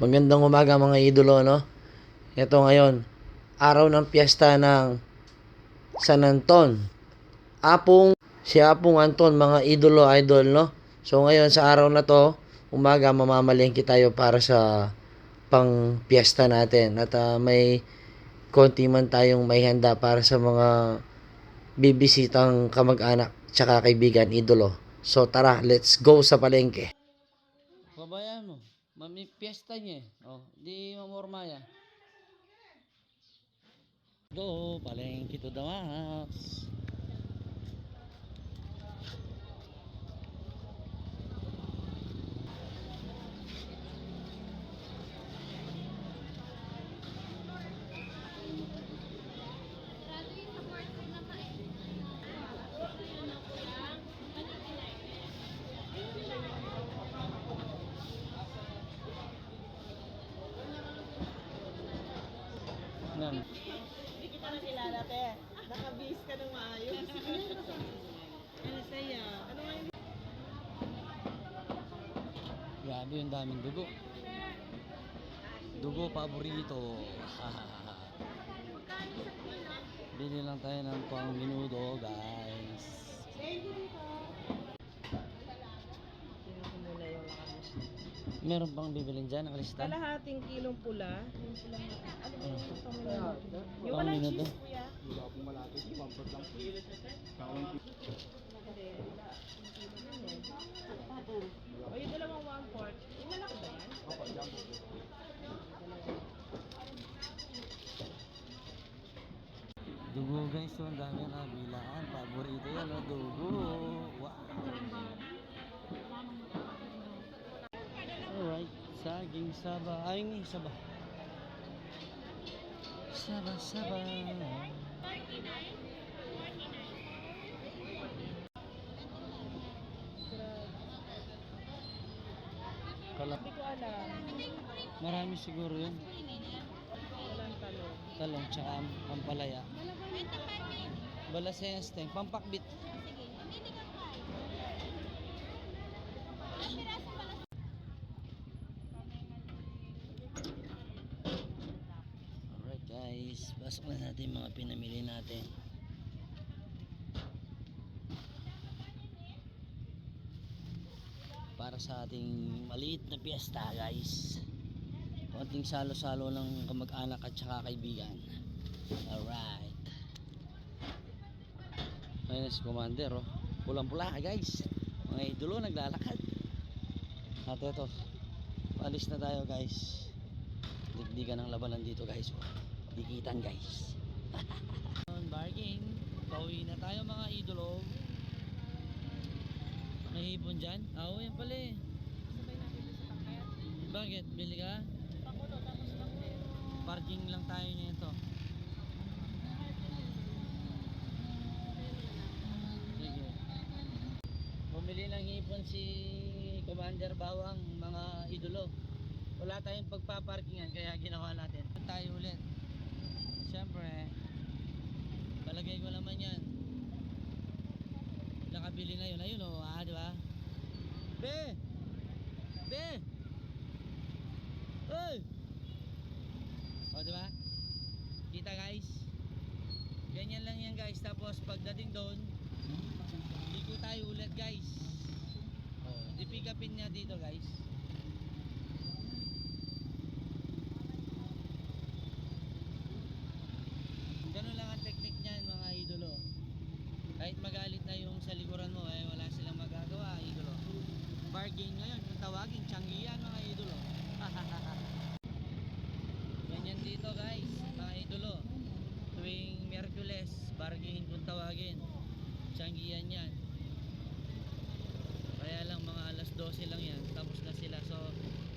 Magandang umaga mga idolo, no? Ito ngayon, araw ng piyesta ng San Anton. Apong, si Apong Anton, mga idolo, idol, no? So ngayon, sa araw na to, umaga, mamamalengke tayo para sa pang piyesta natin. At ah, may konti man tayong may handa para sa mga bibisitang kamag-anak tsaka kaibigan, idolo. So tara, let's go sa palengke. Pabayaan mo. Mami piyesta niya eh. Oh, di mamorma ya. Go, palengke to the max. Nan. Hindi kita na kilala, te. Nakabis ka ng maayos. ano saya? Ano nga yung... Grabe yung daming dugo. Dugo paborito. Bili lang tayo ng pang minudo, guys. Tinutulala yung nakabis. Meron pang bibilin dyan, ang kristal? Kalahating kilong pula. Yung pulang... Ano ba yung pang Yung Pang walang minuto? cheese, kuya. O yung dalawang one fourth. Yung malaki ba yan? Dugo guys, so ang dami na bilaan. Paborito yan, oh, dugo. Wow. Saging saba. Ay, ni saba. Saba, saba. Kala Hindi ko alam. marami siguro yun. Walang talong. Talong tsaka am- ampalaya. Balasens, teng pampakbit. Alright guys, pasok na natin mga pinamili natin. Para sa ating maliit na piyesta guys. Konting salo-salo ng kamag-anak at saka kaibigan. Alright. Ayun si Commander oh. Pulang-pula guys. Mga idolo naglalakad. At ito. Palis na tayo guys. Digdigan ng labanan dito guys. Oh. Dikitan guys. Barking. Pauwi na tayo mga idolo. May hipon dyan? Oo, yan pala eh. Sabay natin sa paket. Bakit? Bili ka? Pakulo tapos paket. Parking lang tayo nito. Sige. Bumili ng hipon si Commander Bawang, mga idolo. Wala tayong pagpaparkingan kaya ginawa natin. Tayo ulit. Palagay ko naman yan. Nakabili na yun. Ayun o, ah, di ba? Be! Be! Hey! O, di ba? Kita guys? Ganyan lang yan guys. Tapos pagdating doon, ligo tayo ulit guys. O, di pick upin niya dito guys. Ganun lang ang technique niyan mga idolo. Kahit magalit na yung sa likuran mo, eh wala silang magagawa, idolo. Bargain ngayon, yung tawagin, tiyanggian mga idolo. Ganyan dito guys, mga idolo. Tuwing Miyerkules, bargain kung tawagin. Tiyanggian yan. Kaya lang mga alas 12 lang yan, tapos na sila. So,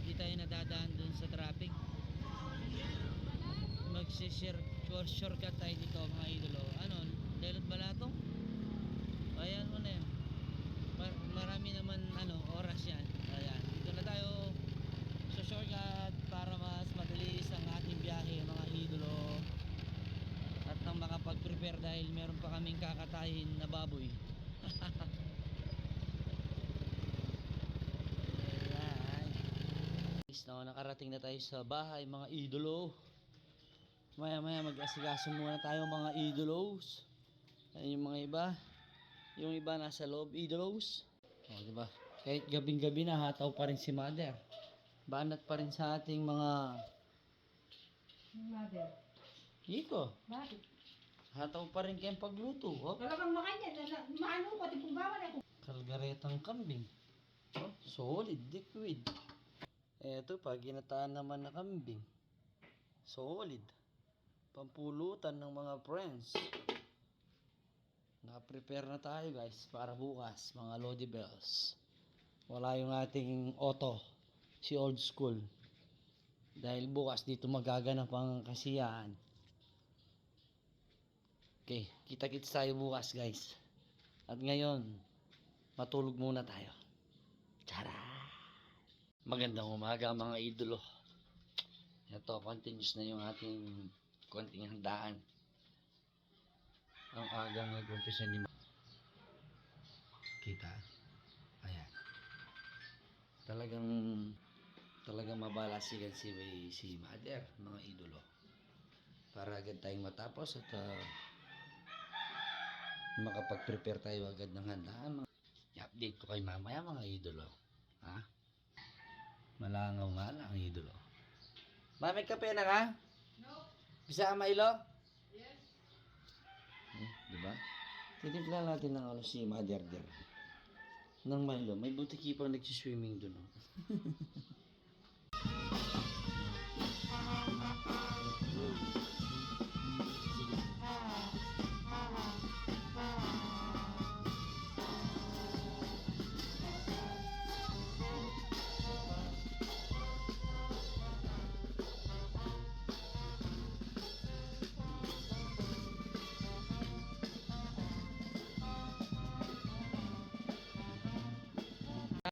di tayo nadadaan dun sa traffic. Mag-shortcut tayo dito mga idolo. Ano, Delot? Ayan mo na yan. Mar- marami naman ano, oras yan. Ayan. Dito na tayo sa shortcut para mas madalis ang ating biyahe mga idolo. At nang makapag-prepare dahil meron pa kaming kakatahin na baboy. Alright. no, nakarating na tayo sa bahay mga idolo. Maya maya mag-asikaso muna tayo mga idolos. Ayan yung mga iba. Yung iba nasa loob idolos. O, di ba? Kahit gabing-gabi na hataw pa rin si mother. Banat pa rin sa ating mga Mother. Iko. Bakit? Hataw pa rin kayong pagluto. Oh. Talagang makanya. Maano ko, tipunggawan ako. Kalgaretang kambing. Oh, solid, liquid. Eto pa, ginataan naman na kambing. Solid. Pampulutan ng mga friends. Naka-prepare na tayo guys para bukas, mga Lodi Bells. Wala yung ating auto, si old school. Dahil bukas dito magaganap ang kasiyahan. Okay, kita-kits tayo bukas guys. At ngayon, matulog muna tayo. Tara! Magandang umaga mga idolo. Ito, continuous na yung ating konting handaan. Ang agang nag-umpisa ni Kita? Ayan. Talagang talagang mabalasigan si, si Mother, mga idolo. Para agad tayong matapos at ah, makapag-prepare tayo agad ng handaan. I-update ko kay mamaya mga idolo. Ha? Malangaw nga lang ang idolo. Ma, may kape na ka? No. Bisa ka mailo? Yes. Hmm, di ba? Titimpla natin ng ano si Mother Der. Ng Milo. May butiki pang nagsiswimming doon. Oh.